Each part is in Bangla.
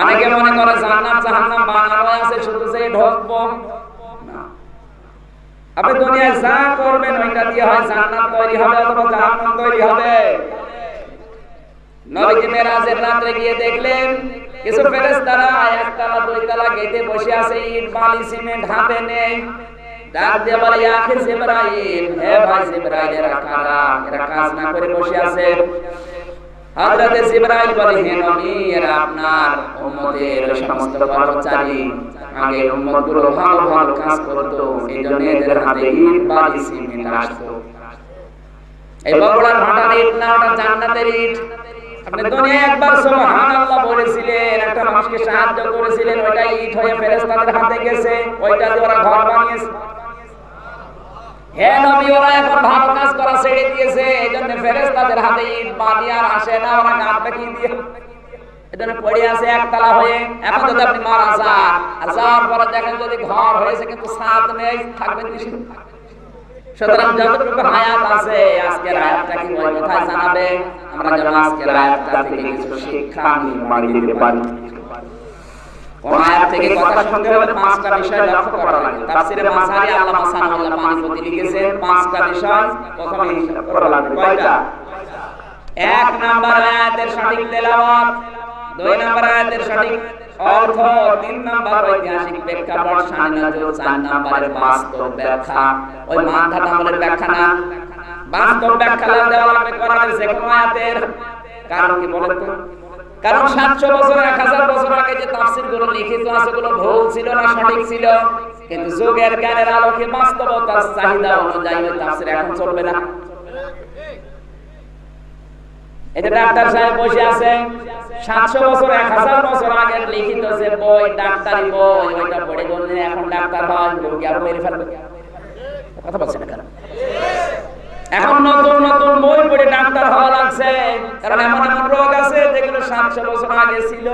অনেকে মনে করে জান্নাত, জাহান্নাম বানানো আছে, শুধু যে ঢোকবো আপনি দুনিয়ায় যা করবেন, ওইটা দিয়ে হয় জান্নাত তৈরি হবে অথবা জাহান্নাম তৈরি হবে। নবীজি মেরাজের রাতে গিয়ে দেখলেন, কিছু ফেরেশতারা একতলা, দুইতলা গেটে বসে আছে, ইট, বালি, সিমেন্ট হাতে নেই। ডাক দিয়ে বলে আখে জিবরাইল, হে ভাই জিবরাইল এরা কারা এরা কাজ না করে বসে আছে। হযরতে জিবরাইল বলে হে নবী আপনার উম্মতের সমস্ত কর্মচারী আগে উম্মতগুলো ভালো ভালো কাজ করতো। এই এদের হাতে ইট, বালি, সিমেন্ট আসতো। এই বগুড়ার ভাটার ইট না ওটা জান্নাতের ইট। আপনি দুনিয়ায় একবার সুবহানাল্লাহ বলেছিলেন, একটা মানুষকে সাহায্য করেছিলেন ওইটা ইট হয়ে ফেরেশতাদের হাতে গেছে, ওইটা দিয়ে ওরা ঘর বানিয়েছে। হে নবী, ওরা এখন ভালো কাজ করা ছেড়ে দিয়েছে। এইজন্য ফেরেশতাদের হাতে ইট, বালি আর আসে না, ওরা গাঁটবে কি দিয়ে এজন্য পড়ে আছে একতলা হয়ে। এখন যদি আপনি মারা যান, আর যাওয়ার পরে দেখেন যদি ঘর হয়েছে, কিন্তু ছাদ নেই থাকবেন কি সুতরাং যতটুকু হায়াত আছে, আজকের হায়াতটা কি ওই কোথায় জানাবে? আমরা যেন আজকের হায়াতটা থেকে কিছু শিক্ষা নির্মাণ দিতে পারি। আয়াত থেকে কথা শুনতে হলে পাঁচটা বিষয় লক্ষ্য করা লাগে। তাফসিরে মাসারি আল্লাহ মাসানুল্লাহ পানিপতি লিখেছেন পাঁচটা বিষয় প্রথমে করা লাগে কয়টা? এক নাম্বার আয়াতের সঠিক তেলাওয়াত দুই নাম্বার আয়াতের সঠিক অর্থ তিন নাম্বার ঐতিহাসিক প্রেক্ষাপট সামনে নজর চার নাম্বারের বাস্তব ব্যাখ্যা। ওই মাথা আমলের ব্যাখ্যা না। বাস্তব ব্যাখ্যা দেওয়া লাগবে কোরআনের যে কোনো আয়াতের। কারণ কি বলেন তো কারণ সাতশো বছর এক হাজার বছর আগে যে তাফসিরগুলো লিখিত আছে গুলো ভুল ছিল না, সঠিক ছিল। কিন্তু যুগের জ্ঞানের আলোকে বাস্তবতার চাহিদা অনুযায়ী ওই তাফসির এখন চলবে না। এটা ডাক্তার সাহেব বসে আছে। সাতশো বছর, এক হাজার বছর আগের লিখিত যে বই, ডাক্তারি বই, ওইটা পড়ে বললেন এখন ডাক্তার হয়, রোগী আরও মেরে ফেলবে। কথা বলছে না কেন? এখন নতুন নতুন বই পড়ে ডাক্তার হওয়া লাগছে। কারণ এমন এমন রোগ আছে যেগুলো সাতশো বছর আগে ছিল।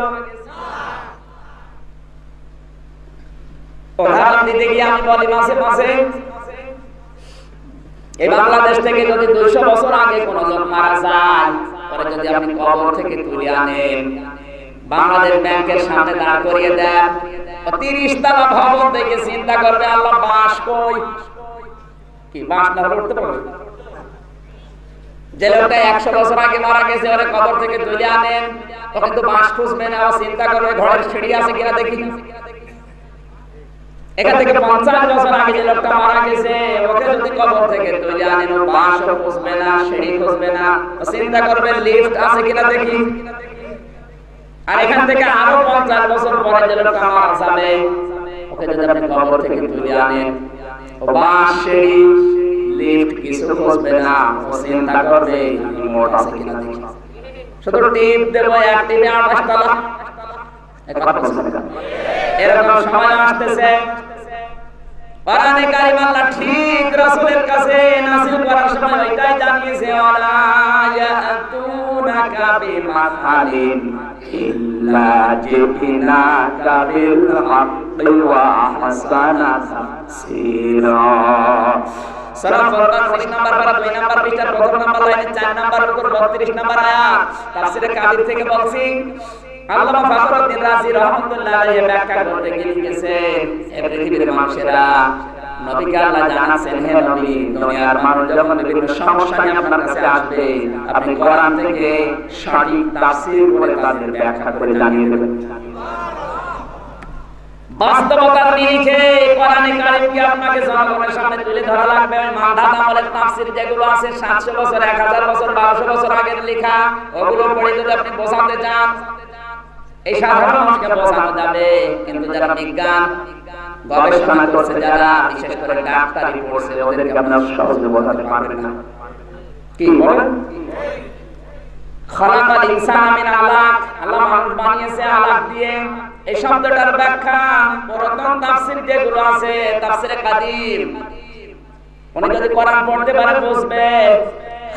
বাংলাদেশ ব্যাংকের সামনে তিরিশ তলা ভবন থেকে চিন্তা করবে, আল্লাহ বাস কই? কি, বাস না উঠতে পারবে? যে লোকটা একশো বছর আগে মারা গেছে, ওরা কবর থেকে তুলে আনেন। তখন তো বাস খুঁজবে না চিন্তা করবে ঘরের সিঁড়ি আছে কিনা দেখি। এখান থেকে পঞ্চাশ বছর আগে যে লোকটা মারা গেছে, ওকে যদি কবর থেকে তুলে আনেন বাসও খুঁজবে না, সিঁড়ি খুঁজবে না। চিন্তা করবে, লিফট আছে কিনা দেখি? আর এখান থেকে আরও পঞ্চাশ বছর পরে যে লোকটা মারা যাবে, ওকে যদি আপনি কবর থেকে তুলে আনেন বাস, সিঁড়ি লিফট কিছু খুঁজবে না, ও চিন্তা করবে রিমোট আছে কিনা দেখি। শুধু টিপ দেবো, এক টিপে আঠাশ তলা এরকম সময় আসতেছে। কোরআনে কারিম আল্লাহ ঠিক রাসূলের কাছে নাযিল করার সময় এটাই জানিয়েছে ওয়ালা ইয়াতুনাকা বিমাসালিন ইল্লা জিনাকা বিল হাক্কি ওয়া আহসানা তাফসীরা। সূরা ফুরকান 19 নাম্বার পারা 2 নাম্বার পৃষ্ঠার প্রথম নাম্বার লাইনে 4 নাম্বার উপর 32 নাম্বার আয়াত। তাফসীরে কাবির থেকে বলছি, আল্লামা ফখরুদ্দিন রাজি রহমাতুল্লাহ আলাইহি ব্যাখ্যা করতে গিয়ে লিখেছেন হে পৃথিবীর মানুষেরা, নবীকে আল্লাহ জানাচ্ছেন, হে নবী, দুনিয়ার মানুষ যখন বিভিন্ন সমস্যা নিয়ে আপনার কাছে আসবে, আপনি কোরআন থেকে সঠিক তাফসীর করে তাদের ব্যাখ্যা করে জানিয়ে দেবেন। বাস্তবতার নিরিখে কোরআনে কারিমকে আপনাকে জনগণের সামনে তুলে ধরা লাগবে? ওই মাথা আমলের তাফসীর যেগুলো আছে 700 বছর 1000 বছর 1200 বছর আগের লেখা, ওগুলো পড়ে যদি আপনি বোঝাতে চান, এই সাধারণ মানুষকে বোঝানো যাবে। কিন্তু যারা বিজ্ঞান, গবেষণা করছে, যারা বিশেষ করে ডাক্তারি পড়ছে, ওদেরকে আপনারা সহজে বোঝাতে পারবেন না। কি বলেন? খালাকাল ইনসান মিন আলাক, আল্লাহ মানুষ বানিয়েছে আলাক দিয়ে। এই শব্দটার ব্যাখ্যা পুরাতন তাফসীর যেগুলো আছে, তাফসীরে কাদিম। উনি যদি কোরআন পড়তে পারে, বুঝবে।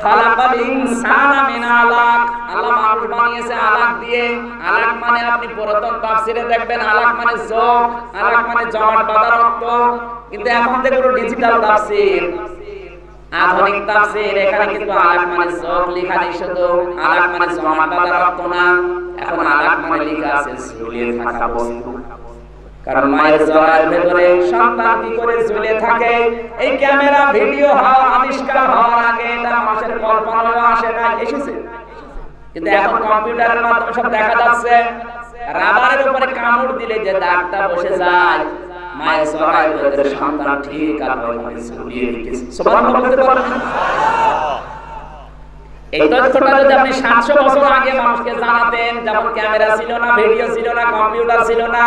খালাকাল ইনসানা মিন আলাক, আল্লাহ মানুষ বানিয়েছে আলাক দিয়ে। আলাক মানে আপনি পুরাতন তাফসীরে দেখবেন, আলাক মানে যোগ আলাক মানে জমাট বাঁধা রক্ত। কিন্তু এখন যেগুলো ডিজিটাল তাফসীর। আধুনিক তাফসীর এখানে কিন্তু আলাক মানে যোগ লেখা নেই শুধু আলাক মানে জমাট বাঁধা রক্ত না। এখন আলাক মানে লেখা আছে ঝুলিয়ে থাকা বস্তু। কারণ মায়ের জরার ভেতরে সন্তান কি করে ঝুলে থাকে? এই ক্যামেরা ভিডিও হওয়া আবিষ্কার হওয়ার আগে এটা মানুষের কল্পনাও আসে না এসেছে। কিন্তু এখন কম্পিউটারের মাধ্যমে সব দেখা যাচ্ছে রাবারের উপরে কামড় দিলে যে দাগটা বসে যায় মায়ের জরার ভেতরে সন্তান ঠিক পারবেন এই তথ্যটা যদি আপনি সাতশো বছর আগে মানুষকে জানাতেন, যেমন ক্যামেরা ছিল না, ভিডিও ছিল না, কম্পিউটার ছিল না,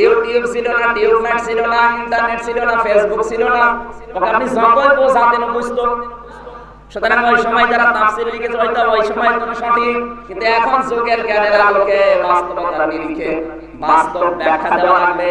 ইউটিউব ছিল না টিউবনেট ছিল না, ইন্টারনেট ছিল না, ফেসবুক ছিল না আপনি জঙ্গল পৌঁছাতেন বুঝতো। সুতরাং ওই সময় যারা তাফসির লিখেছে হয়তো ওই সময় কোনো সঠিক। কিন্তু এখন যুগের জ্ঞানের আলোকে বাস্তবতার নিরিখে বাস্তব ব্যাখ্যা দেওয়া লাগবে।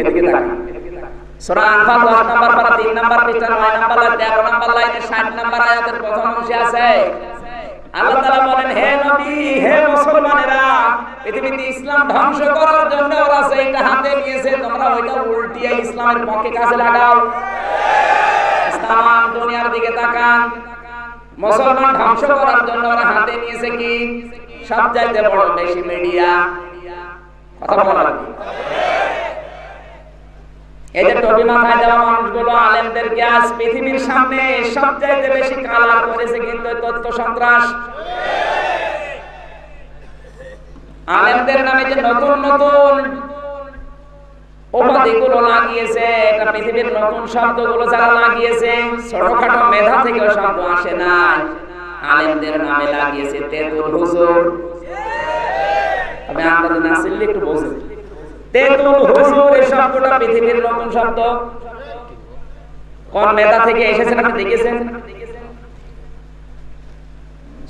এদিকে তাকান। সূরা আনফাল 10 নম্বর পারা 3 নম্বর পৃষ্ঠা 9 নম্বর লাইন 13 নম্বর লাইনে 60 নম্বর আয়াতের প্রথম অংশে আছে। আল্লাহ তাআলা বলেন হে নবী হে মুসলমানেরা পৃথিবীতে ইসলাম ধ্বংস করার জন্য ওরা সেইটা হাতে নিয়েছে তোমরা ওইটা উল্টিয়ে ইসলামের পক্ষে কাজে লাগাও। ইসলাম দুনিয়ার দিকে তাকান। মুসলমান ধ্বংস করার জন্য ওরা হাতে নিয়েছে কি? সব চাইতে বড় বেশি মিডিয়া। কথা বলা পৃথিবীর নামে যে নতুন নতুন উপাধিগুলো লাগিয়েছে, এটা পৃথিবীর নতুন শব্দগুলো যারা লাগিয়েছে, ছোটখাটো মেধা থেকেও শব্দ আসে না আলেমদের নামে লাগিয়েছে তেতুল হুজুর। আমি আপনাদের না চিনলে একটু বলছি তেতুল হুজুর এই শব্দটা পৃথিবীর নতুন শব্দ। কোন মেধা থেকে এসেছেন আপনি দেখেছেন?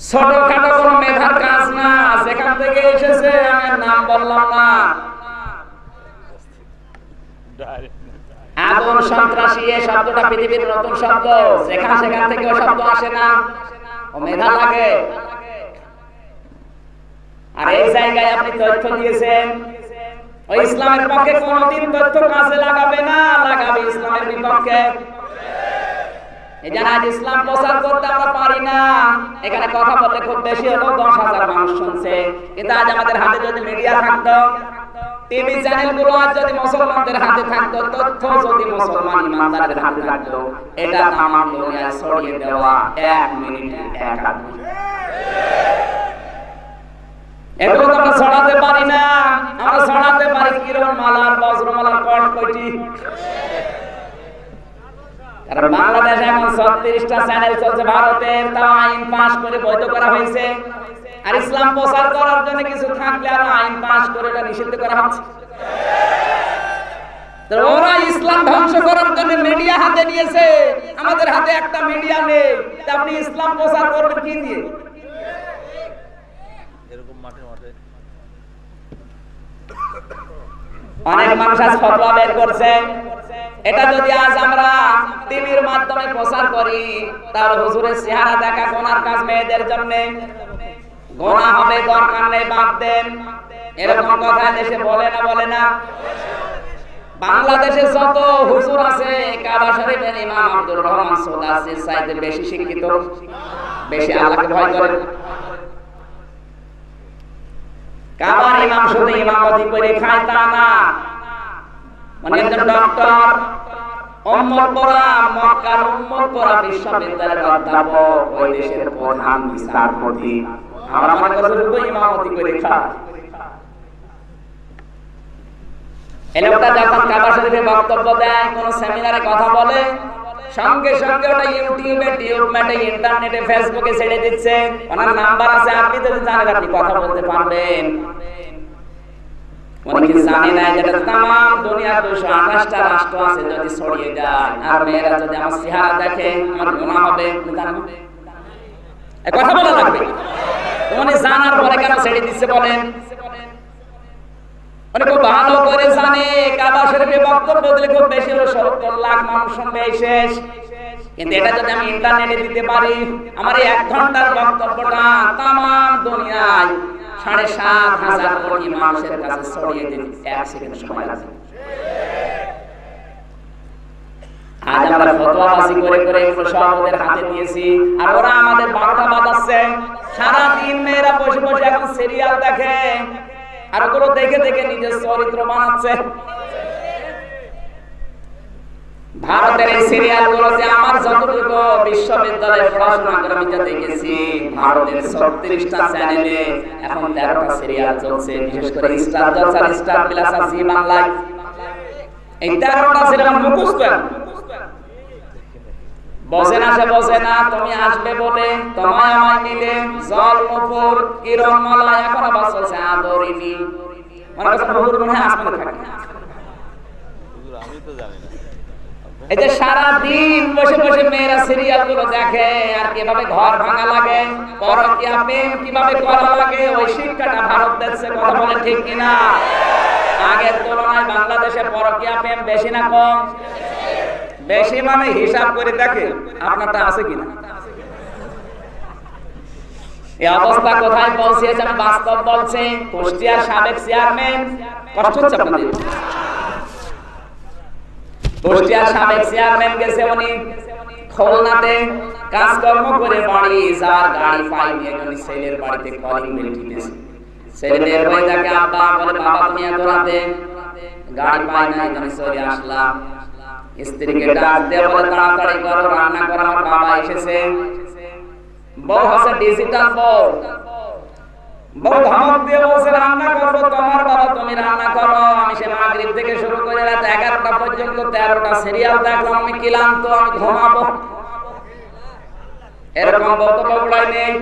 ছোটখাটো কোন মেধার কাজ না সেখান থেকে এসেছে আমি নাম বললাম না। আগুন সন্ত্রাসী এই শব্দটা পৃথিবীর নতুন শব্দ। যেখান সেখান থেকে ও শব্দ আসে না। ও মেধা লাগে। আর এই জায়গায় আপনি তথ্য দিয়েছেন, ওই ইসলামের পক্ষে কোনদিন তথ্য কাজে লাগাবে না, লাগাবে ইসলামের বিপক্ষে। আজ ইসলাম করতে আমরা পারি না, এখানে কথা মানুষ শুনছে। আজ আমাদের হাতে যদি মিডিয়া থাকতো টিভি আজ যদি মুসলমানদের হাতে থাকতো, তথ্য হাতে থাকতো, এটা এক মিনিটে এক এগুলো আমরা ছড়াতে পারি না। আমরা ছড়াতে পারি কিরণ মালার বজ্রমালার কট কয়টি কারণ বাংলাদেশে এখন ছত্রিশটা চ্যানেল চলছে ভারতের তাও আইন পাস করে বৈধ করা হয়েছে। আর ইসলাম প্রচার করার জন্য কিছু থাকলে আর আইন পাস করে এটা নিষিদ্ধ করা হচ্ছে। ওরা ইসলাম ধ্বংস করার জন্য মিডিয়া হাতে নিয়েছে। আমাদের হাতে একটা মিডিয়া নেই। আপনি ইসলাম প্রচার করবেন কি দিয়ে? অনেক মানুষ আজ ফতোয়া বের করছে। এটা যদি আজ আমরা টিভির মাধ্যমে প্রচার করি তার হুজুরের চেহারা দেখা গোনার কাজ মেয়েদের জন্য। গোনা হবে দরকার নেই বাদ দেন। এরকম কথা দেশে বলে না বলে না। বাংলাদেশে যত হুজুর আছে কাবা শরীফের ইমাম আব্দুর রহমান সোদাসির চাইতে বেশি শিক্ষিত। বেশি আল্লাহকে ভয় করে। কাবার ইমাম শুধু ইমামতি করে খায় তা না। মানে একজন ডক্টর পড়া মক্কার পড়া বিশ্ববিদ্যালয়ের অধ্যাপক, ওই দেশের প্রধান বিচারপতি। আমরা মনে করি ইমামতি করে খায়। যখন শরীফে বক্তব্য দেয়, কোন সেমিনারে কথা বলে সঙ্গে সঙ্গে ওটা ইউটিউবে টিউবমেটে ইন্টারনেটে, ফেসবুকে ছেড়ে দিচ্ছে। ওনার নাম্বার আছে, আপনি যদি জানেন আপনি কথা বলতে পারবেন। না তাম আঠাশটা রাষ্ট্র আছে যদি ছড়িয়ে যায়। আর যদি আমার দেখে, আমার হবে কথা বলা লাগবে। উনি জানার পরে কেন ছেড়ে দিচ্ছে বলেন? উনি খুব ভালো করে জানে কাবা শরীফে বক্তব্য দিলে খুব বেশি হলো, সত্তর লাখ মানুষ শুনবে শেষ কিন্তু এটা যদি আমি ইন্টারনেটে দিতে পারি, আমার এই এক ঘণ্টার বক্তব্যটা তাম দুনিয়ায় সাড়ে সাত হাজার কোটি মানুষের কাছে ছড়িয়ে দিতে এক সেকেন্ড সময় লাগে আজ আমরা ফতোয়াবাজি করে করে এগুলো সব ওদের হাতে দিয়েছি, আর ওরা আমাদের বারোটা বাজাচ্ছে। সারা দিন মেয়েরা বসে বসে এখন সিরিয়াল দেখে। আর ওগুলো দেখে দেখে নিজের চরিত্র বানাচ্ছে? ভারতের এই সিরিয়াল গুলোতে আমার যতটুকু বিশ্ববিদ্যালয়ে পড়াশোনা করে, আমি যা দেখেছি, ভারতের ছত্রিশটা চ্যানেলে এখন তেরোটা সিরিয়াল চলছে, বিশেষ করে Star Jalsha Star Plus Zee বাংলায়। এই তেরোটা সিরিয়াল মুখস্থ বসে না সে বসে না তুমি আসবে বলে তোমায় আমায় নিলে জল মুপুর কিরণ মালা এখন আবার চলছে আদরিনি মনে করছে বহুর মনে আসমানে থাকে। আমি তো জানি না। এই যে সারা দিন বসে বসে মেয়েরা সিরিয়ালগুলো দেখে আর কীভাবে ঘর ভাঙা লাগে পরকিয়া প্রেম কীভাবে করা লাগে ওই শিক্ষাটা ভারত দেশে কথা বলে ঠিক কিনা? আগের তুলনায় বাংলাদেশে পরকিয়া প্রেম বেশি না কম। বেশি মানে হিসাব করে দেখে আপনারটা আছে কিনা। এই অবস্থা কোথায় বাস্তব কুষ্টিয়ার সাবেক চেয়ারম্যান। কষ্ট হচ্ছে আপনাদের? কুষ্টিয়ার সাবেক চেয়ারম্যান গেছে উনি। খুলনাতে কাজকর্ম করে বাড়ি যাওয়ার গাড়ি ছেলের বাড়িতে কলিং আব্বা, বলে, বাবা, তুমি এত রাতে গাড়ি পাই না এখানে চলে আসলাম স্ত্রীকে ডাক দিয়ে বলে, তাড়াতাড়ি করো, রান্না করো, আমার বাবা এসেছে। বউ হচ্ছে ডিজিটাল বউ। বউ ধমক দিয়ে বলছে, রান্না করব তোমার বাবা, তুমি রান্না করো। আমি সে মাগরিব থেকে শুরু করে রাত এগারোটা পর্যন্ত, তেরোটা সিরিয়াল দেখলাম আমি ক্লান্ত, আমি ঘুমাবো। এরকম বক্তব্য উড়াই নেই।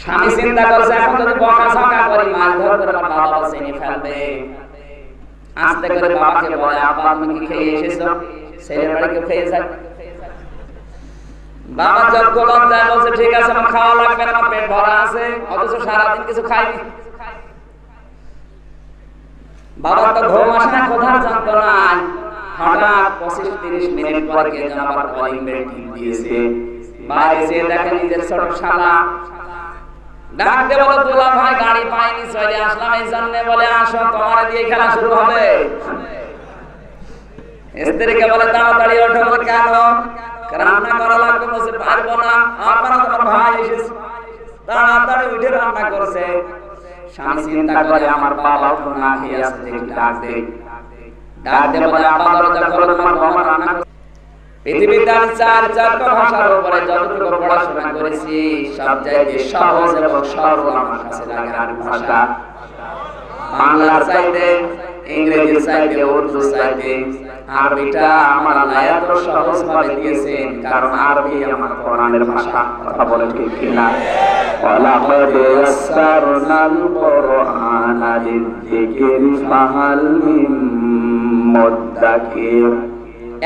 স্বামী চিন্তা করছে এখন যদি বকা ঝকা করি মাছ ধর করে আমার বাবা চিনি ফেলবে। আস্তে করে বাবাকে বলে আব্বা তুমি কি খেয়ে এসেছ? ছেলের বাড়ি কেউ খেয়ে যায় বাবা যজ্ঞ লজ্জায় বলছে ঠিক আছে আমার খাওয়া লাগবে না পেট ভরা আছে অথচ সারাদিন কিছু খাইনি। বাবার তো ঘুম আসে না জানতো না। হঠাৎ পঁচিশ তিরিশ মিনিট পরে কে যেন আবার কলিং বেল দিয়েছে। বাইরে যেয়ে দেখে নিজের ছোট শালা। ডাক দিয়ে বলো দুলা ভাই গাড়ি পাইনি চলে আসলাম এই জন্য বলে আসো তোমার দিয়ে খেলা শুরু হবে। স্ত্রীকে বলে তাড়াতাড়ি ওঠো বলে কেন? রান্না করা লাগবে বসে পারব না। আপনারা তোমার ভাই এসেছে। তাড়াতাড়ি উঠে রান্না করছে। স্বামী চিন্তা করে আমার বাবা তো না খেয়ে দেখি ডাক দে ডাক দে বলে দরজা খোলো তোমার বাবা রান্না পৃথিবীতে আমি চার চারটা ভাষার উপরে যতটুকু পড়াশোনা করেছি সব জায়গায় সহজ এবং সরল আমার কাছে লাগে আর ভাষা বাংলার চাইতে ইংরেজির চাইতে উর্দু চাইতে আরবিটা আমার আল্লাহ এত সহজ ভাবে দিয়েছেন কারণ আরবি আমার কোরআনের ভাষা কথা বলে ঠিক কিনা ولقد يسرنا القرآن للذكر فهل من مدكر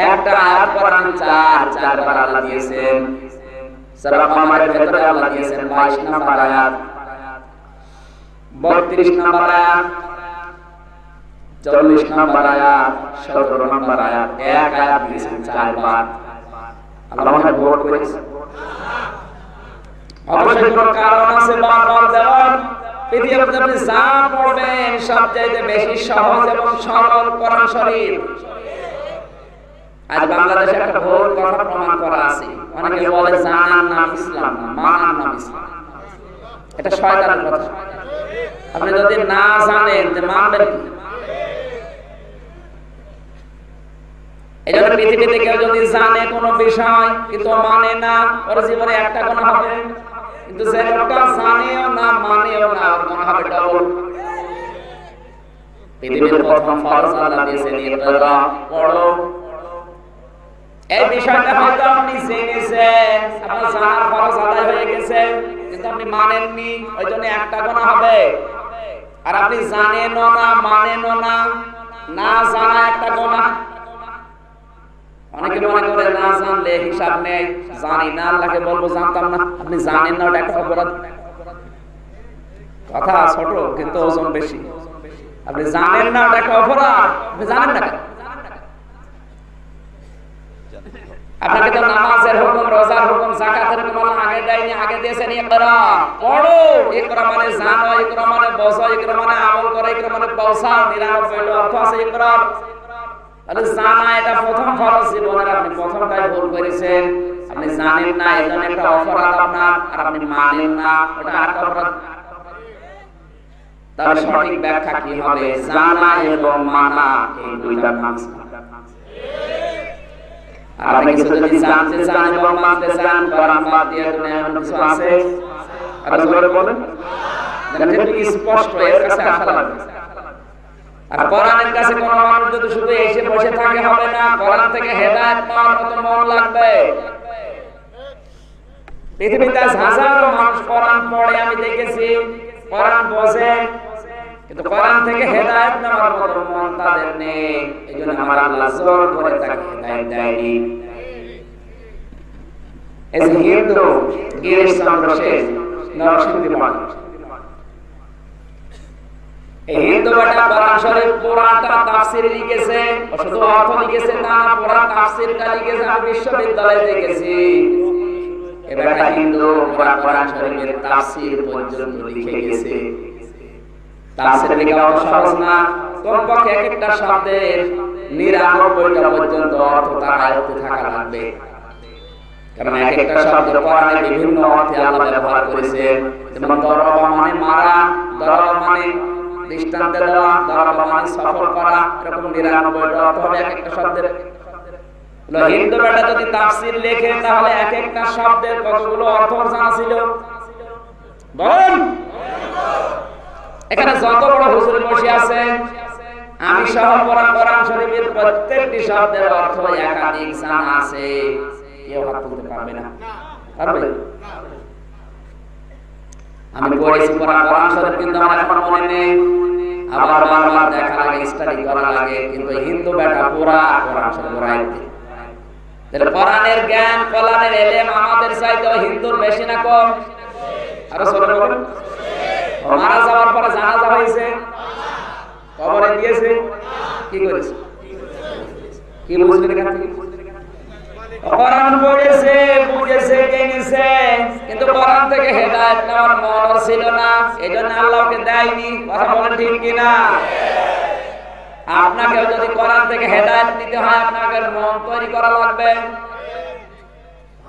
একটা আয়াত কোরআন চার চারবার আল্লাহ দিয়েছেন সূরা কমারের ভেতরে আল্লাহ দিয়েছেন 22 নম্বর আয়াত। 32 নম্বর আয়াত 40 নম্বর আয়াত 17 নম্বর আয়াত। এক আয়াত দিয়েছেন চারবার আল্লাহ মনে ভোট করেছে। অবশ্যই কোনো কারণ আছে, বারবার দেওয়ার। পৃথিবীতে আপনি যা পড়বেন, সবচাইতে বেশি সহজ এবং সরল কোরআন শরীফ। আজ বাংলাদেশে একটা ভুল কথা প্রমাণ করা আছে। অনেকে বলে জানার নাম ইসলাম না মানার নাম ইসলাম। এটা শয়তানের কথা। আপনি যদি না জানেন যে মানবেন কি? এই জন্য পৃথিবীতে কেউ যদি জানে কোনো বিষয় কিন্তু মানে না ওর জীবনে একটা কোন হবে। কিন্তু যে লোকটা জানেও না মানেও না ওর মনে হবে ডবল পৃথিবীর প্রথম ফরজ আল্লাহ দিয়েছেন পড়ো। এই বিষয়টা হয়তো আপনি জেনেছেন আপনার জানার ফরজ আদায় হয়ে গেছে। কিন্তু আপনি মানেননি ওই জন্য একটা গোনা হবে। আর আপনি জানেনও না মানেনও না না জানা একটা গোনা। অনেকে মনে করে না জানলে হিসাব নেই। জানি না আল্লাহকে বলব জানতাম না। আপনি জানেন না ওটা একটা অপরাধ। কথা ছোট কিন্তু ওজন বেশি। আপনি জানেন না ওটা একটা অপরাধ। আপনি জানেন না কেন? আপনাকে তো নামাজের হুকুম রোজার হুকুম যাকাতের হুকুম আল্লাহ আগে দেয়নি আগে দিয়েছেন ইকরা পড়ো। ইকরা মানে জানো ইকরা মানে বসো ইকরা মানে আমল করো ইকরা মানে পৌঁছাও 99 টা অর্থ আছে ইকরা তাহলে জানা এটা প্রথম ফরজ জীবনের আপনি প্রথমটাই ভুল করেছেন। আপনি জানেন না এজন্য একটা অপরাধ আপনার আর আপনি মানেন না ওটা আরেকটা অপরাধ। তাহলে সঠিক ব্যাখ্যা কি হবে? জানা এবং মানা এই দুইটা কাজ আর আপনি কিছু যদি জানতে চান এবং মানতে চান কোরআন বাদ দিয়ে এমন কিছু আছে? আর জোরে বলেন। স্পষ্ট এর কাছে আসা লাগবে আর কোরআনের কাছে কোন মানুষ যদি শুধু এসে বসে থাকে হবে না কোরআন থেকে হেদায়েত পাওয়ার মতো মন লাগবে। পৃথিবীতে হাজারো মানুষ কোরআন পড়ে আমি দেখেছি। কোরআন বোঝে কিন্তু কোরআন থেকে হেদায়েত নেওয়ার মতো মন তাদের নেই। এইজন্য আমার আল্লাহ জোর করে তাকে হেদায়েত দেয়নি। এস হিন্দু, গিরিশ চন্দ্র শেষ, নরসিংদী মানুষ এই হিন্দু বেটা কোরআন শরীফ পুরাটা তাফসীর লিখেছে শুধু অর্থ লিখেছে না, পুরা তাফসীরটা লিখেছে আমি বিশ্ববিদ্যালয়ে দেখেছি। এ বেটা হিন্দু পুরা কোরআন শরীফের তাফসীর পর্যন্ত লিখে গেছে। তাফসীর লেখা অত সহজ না কমপক্ষে এক একটা শব্দের নিরানব্বইটা পর্যন্ত অর্থ তার আয়ত্তে থাকা লাগবে। কারণ এক একটা শব্দ কোরআনে বিভিন্ন অর্থে আল্লাহ ব্যবহার করেছে যেমন দরবা মানে মারা দরবা মানে দৃষ্টান্ত দেওয়া দরবা মানে সফল করা এরকম নিরানব্বইটা অর্থ হবে এক একটা শব্দের হিন্দু বেটা যদি তাফসীর লেখে তাহলে এক একটা শব্দের কতগুলো অর্থ জানা ছিল? বলেন। এখানে যত বড় হুজুর বসে আছে আমি সহ পড়া কোরআন শরীফের প্রত্যেকটি শব্দের অর্থ একাধিক জানা আছে। কেউ হাত তুলতে পারবে না। পারবে? আমি পড়েছি পড়া কোরআন শরীফ কিন্তু আমার এখন মনে নেই। আবার বারবার দেখা লাগে স্টাডি করা লাগে কিন্তু হিন্দু বেটা পুরা কোরআন শরীফ রাইতে তাহলে কোরআনের জ্ঞান কোরআনের এলেম আমাদের চাইতে হিন্দুর বেশি না কম? আরও সরে বলুন। মারা যাওয়ার পরে জানাজা হয়েছে? কবরে দিয়েছে? কি করেছে? কি বুঝলেন এখান দেয়নি। কিনা? আপনাকে যদি কোরআন থেকে হেদায়েত নিতে হয়, আপনাকে মন তৈরি করা লাগবে।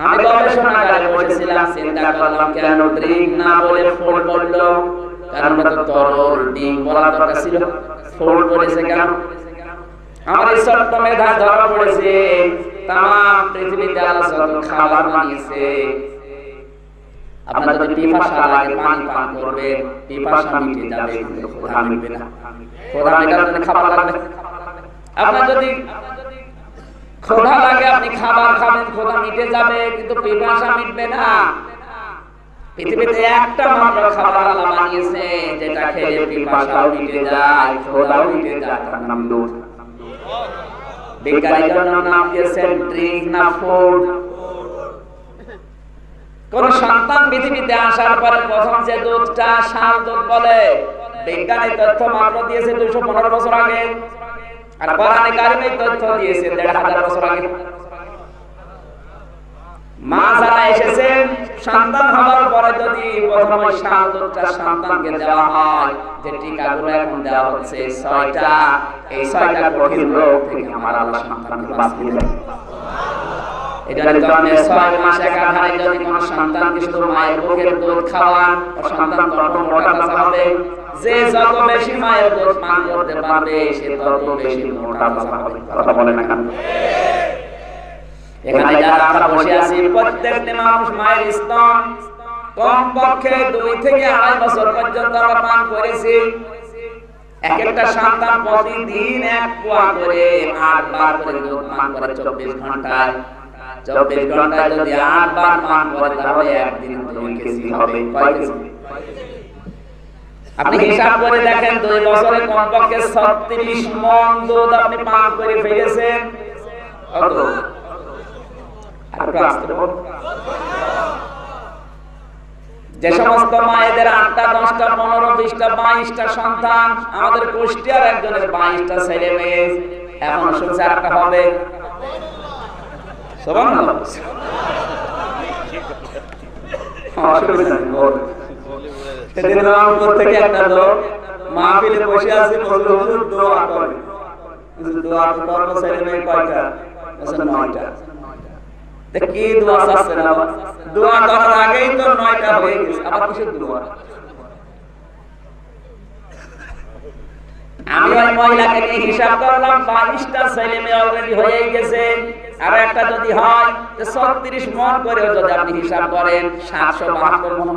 আমি গবেষণাগারে বসেছিলাম, চিন্তা করলাম, কেন ড্রিঙ্ক না বলে ফুড বলল কারণ তো তরল ডিম বলা দরকার ছিল। ফুড বলেছে কেন? আমার এই ছোট্ট মেধা ধরা পড়েছে। তাম পৃথিবীতে আল্লাহ যত খাবার বানিয়েছে, আপনার যদি পিপাসা লাগে, পানি পান করবেন। পিপাসা মিটে যাবে ক্ষুধা মিটবে না। ক্ষুধা মেটার জন্য খাবার লাগবে। আপনার যদি ক্ষুধা লাগে আপনি খাবার খাবেন মিটে যাবে, কিন্তু পিপাসা মিটবে না। পৃথিবীতে একটা মাত্র খাবার আল্লাহ বানিয়েছে, যেটা খেলে পিপাসাও মিটে যায় মিটে যায় তার নাম বিজ্ঞানীদের নাম দিয়েছেন ড্রিঙ্ক না ফুড। কোন সন্তান পৃথিবীতে আসার পরে প্রথম যে দুধটা শাল দুধ বলে বিজ্ঞানী তথ্য মাত্র দিয়েছে দুইশো পনেরো বছর আগে। আর কোরআনে কারিমে তথ্য দিয়েছে দেড় হাজার বছর আগে। মা যারা এসেছেন সন্তান হওয়ার পরে যদি প্রথমে শাল সন্তানকে দেওয়া হয়, যে টিকাগুলো এখন দেওয়া হচ্ছে ছয়টা, এই ছয়টা কঠিন রোগ থেকে আমার আল্লাহ সন্তানকে বাঁচিয়ে দেয় এটা জন্মের ছয় মাস একাধারে যদি কোন সন্তানকে শুধু মায়ের বুকের দুধ খাওয়ান, ও সন্তান তত মোটা হবে যে যত বেশি মায়ের দুধ পান করতে পারবে সে তত বেশি মোটা তাজা হবে কথা বলেন না কেন? এখানে যারা আমরা বসে আছি প্রত্যেকটি মানুষ মায়ের স্তন কমপক্ষে দুই থেকে আড়াই বছর পর্যন্ত আমরা পান করেছি। এক একটা সন্তান প্রতিদিন এক পোয়া করে আট বার করে দুধ পান করে চব্বিশ ঘন্টায়। চব্বিশ ঘন্টায় যদি আট বার পান করে তাহলে একদিন দুই কেজি হবে। কয় কেজি? আপনি হিসাব করে দেখেন দুই বছরে কমপক্ষে ছত্রিশ মন দুধ আপনি পান করে ফেলেছেন। যে সমস্ত মায়েদের আটটা, দশটা, পনেরো, বিশটা, বাইশটা সন্তান, আমাদের কুষ্টিয়ার একজনের বাইশটা ছেলে মেয়ে, এখন শুনছে একটা হবে। অসুবিধা। সেদিন থেকে একটা লোক মাহফিলে বসে আছে হুজুর, দোয়া করে। দোয়া মেয়ে কয়টা? বলছে, নয়টা। কি দোয়া দোয়া করার আগেই তো নয়টা হয়ে গেছে, আবার কিসের দোয়া? আমি ওই মহিলাকে নিয়ে হিসাব করলাম বাইশটা ছেলে মেয়ে অলরেডি হয়ে গেছে। আর একটা যদি হয় ছত্রিশ মন করেও যদি আপনি হিসাব করেন, সাতশো বাহাত্তর মন।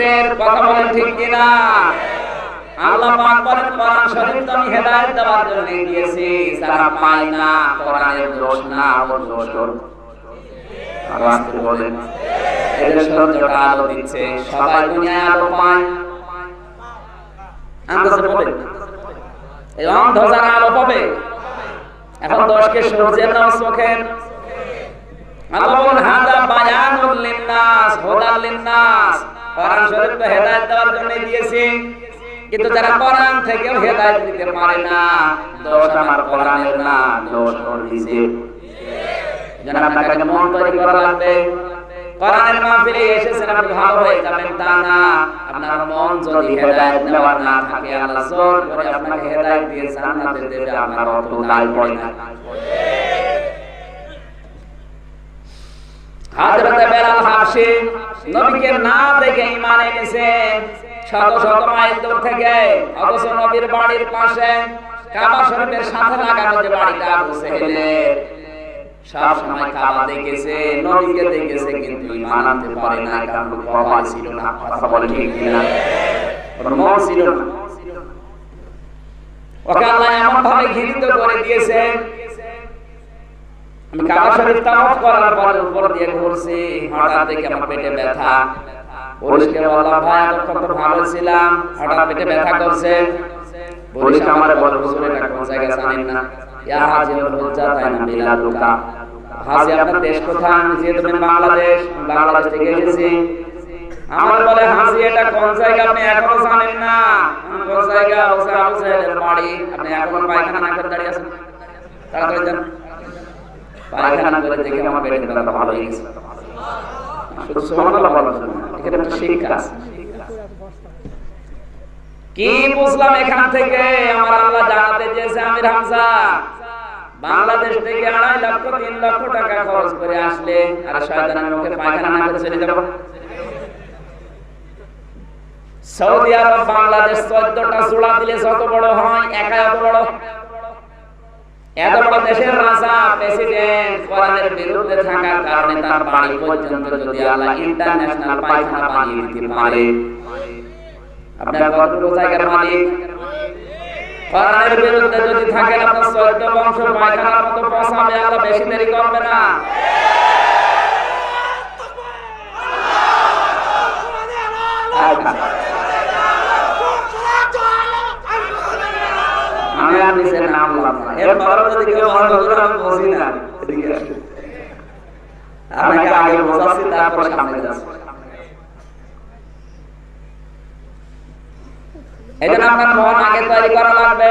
দোষ কথা বলেন ঠিক কিনা? আল্লাহ পাক বলেন, কোরআন শরীফ তো আমি হেদায়েত দেওয়ার জন্য দিয়েছি, যারা পায় না, কোরআনের দোষ না, ওর দোষ ওর। আর আস্তে বলেন। এদের সূর্যটা আলো দিচ্ছে, সবাই দুনিয়ায় আলো পায়। আন্দাজে বলেন। এই অন্ধ যারা আলো পাবে, এখন দশকে সূর্যের নাম চোখের। আল্লাহ বলেন, হাদা বায়ানুল লিন্নাস, হুদাল লিন্নাস। কোরআন শরীফ তো হেদায়েত দেওয়ার জন্য দিয়েছি। কিন্তু যারা কোরআন থেকেও হেদায়েত দিতে পারে না, দোষ আমার কোরআনের না, দোষ ওর নিজের। যেন আপনাকে মন তৈরি করা লাগবে। কোরআনের মাহফিলে এসেছেন আপনি ভালো হয়ে যাবেন, তা না। আপনার মন যদি হেদায়েত নেওয়ার না থাকে, আল্লাহ জোর করে আপনাকে হেদায়েত দিয়ে জান্নাতে দেবে, আপনার অত দায় পড়ে না। হযরত বেলাল হাবশী নবীকে না দেখে ঈমান এনেছেন শত শত মাইল দূর থেকে অথচ নবীর বাড়ির পাশে কাবা শরীফের সাথে লাগানো যে বাড়িটা আবু সেহেলের, সব সময় কাবা দেখেছে, নবীকে দেখেছে, কিন্তু ঈমান আনতে পারে না, কারণ কপাল ছিল না। কথা বলে ঠিক কিনা? মন ছিল না। ওকে আল্লাহ এমন ভাবে ঘৃণিত করে দিয়েছে আমি কাবা শরীফ তাওয়াফ করার পরে উপর দিয়ে ঘুরছি হঠাৎ দেখি আমার পেটে ব্যথা। পুলিশকে বললাম ভাই এতক্ষণ তো ভালো ছিলাম হঠাৎ পেটে ব্যথা করছে। পুলিশ আমারে বলে হুজুর এটা কোন জায়গা জানেন না? ইয়া হাজি হুজ্জা তাই না মিলাদুকা হাজি আপনার দেশ কোথায়? আমি যেহেতু বাংলাদেশ। বাংলাদেশ থেকে এসেছি। আমার বলে হাজি এটা কোন জায়গা আপনি এখনও জানেন না? কোন জায়গা? বলছে আবু সাহেবের বাড়ি। আপনি এখনও পায়খানা না করে দাঁড়িয়ে আছেন তাড়াতাড়ি যান পায়খানা দেখে আমার পেটে ব্যথা ভালো হয়ে গেছে। সুবহানাল্লাহ বলার এখানে একটা শিক্ষা। কি বুঝলাম এখান থেকে? আমার আল্লাহ জানাতে চেয়েছে আমির হামজা। বাংলাদেশ থেকে আড়াই লক্ষ তিন লক্ষ টাকা খরচ করে আসলে আর শয়তানের মুখে পায়খানা না করে চলে যাব। সৌদি আরব বাংলাদেশ চোদ্দটা চূড়া দিলে যত বড় হয় একা এত বড়। এত বড় দেশের রাজা প্রেসিডেন্ট কোরআনের বিরুদ্ধে থাকার কারণে তার বাড়ি পর্যন্ত যদি আল্লাহ ইন্টারন্যাশনাল পায়খানা বানিয়ে দিতে পারে। আপনার কতটুকু জায়গার মালিক? কোরআনের বিরুদ্ধে যদি থাকেন আপনার চোদ্দ বংশ পায়খানার মতো পচাবে আল্লাহ বেশি দেরি করবে না। আচ্ছা। আমি আর নিচে নামলাম না এর যদি কেউ করে আমি বুঝি না। আপনাকে আগে বোঝাচ্ছি তারপর সামনে যাচ্ছি। এই জন্য আপনার মন আগে তৈরি করা লাগবে।